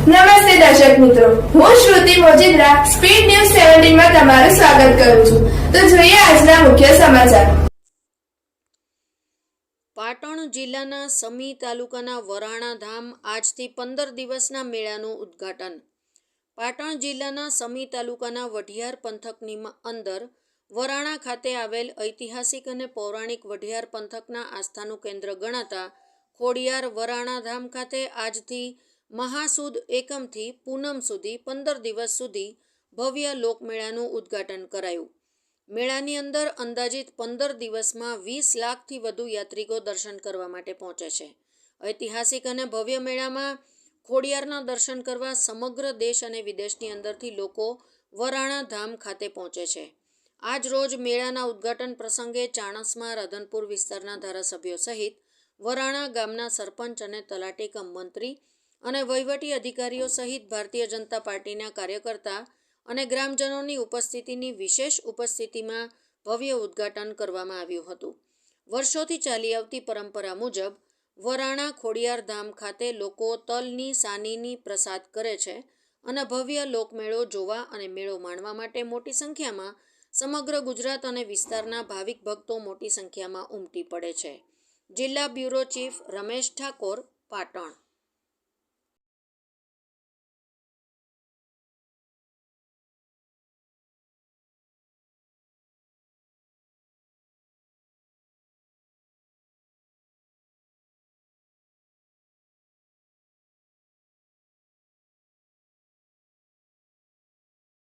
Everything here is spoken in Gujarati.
નમસ્તે દર્શક મિત્રો. હું શ્રુતિ મોજીદ્રા, સ્પીડ ન્યૂઝ સેવન્ટીનમાં તમારું સ્વાગત કરું છું. તો જોઈએ આજના મુખ્ય સમાચાર. પાટણ જિલ્લાના સમી તાલુકાના વરાણા ધામ આજથી પંદર દિવસના મેળાનું ઉદ્ઘાટન. પાટણ જિલ્લાના સમી તાલુકાના વઢિયાર પંથકની અંદર વરાણા ખાતે આવેલ ઐતિહાસિક અને પૌરાણિક વઢિયાર પંથકના આસ્થાનું કેન્દ્ર ગણાતા ખોડિયાર વરાણા ધામ ખાતે આજથી મહાસુદ એકમથી પૂનમ સુધી પંદર દિવસ સુધી ભવ્ય લોકમેળાનું ઉદ્ઘાટન કરાયું. મેળાની અંદર અંદાજિત પંદર દિવસમાં વીસ લાખથી વધુ યાત્રિકો દર્શન કરવા માટે પહોંચે છે. ઐતિહાસિક અને ભવ્ય મેળામાં ખોડિયારના દર્શન કરવા સમગ્ર દેશ અને વિદેશની અંદરથી લોકો વરાણા ધામ ખાતે પહોંચે છે. આજ રોજ મેળાના ઉદ્ઘાટન પ્રસંગે ચાણસમાં રાધનપુર વિસ્તારના ધારાસભ્યો સહિત વરાણા ગામના સરપંચ અને તલાટી કમ મંત્રી અને વહીવટી અધિકારીઓ સહિત ભારતીય જનતા પાર્ટીના કાર્યકર્તા અને ગ્રામજનોની ઉપસ્થિતિની વિશેષ ઉપસ્થિતિમાં ભવ્ય ઉદ્ઘાટન કરવામાં આવ્યું હતું. વર્ષોથી ચાલી આવતી પરંપરા મુજબ, વરાણા ખોડિયાર ધામ ખાતે લોકો તલની, સાનીની પ્રસાદ કરે છે અને ભવ્ય લોકમેળો જોવા અને મેળો માણવા માટે મોટી સંખ્યામાં સમગ્ર ગુજરાત અને વિસ્તારના ભાવિક ભક્તો મોટી સંખ્યામાં ઉમટી પડે છે. જિલ્લા બ્યુરો ચીફ રમેશ ઠાકોર, પાટણ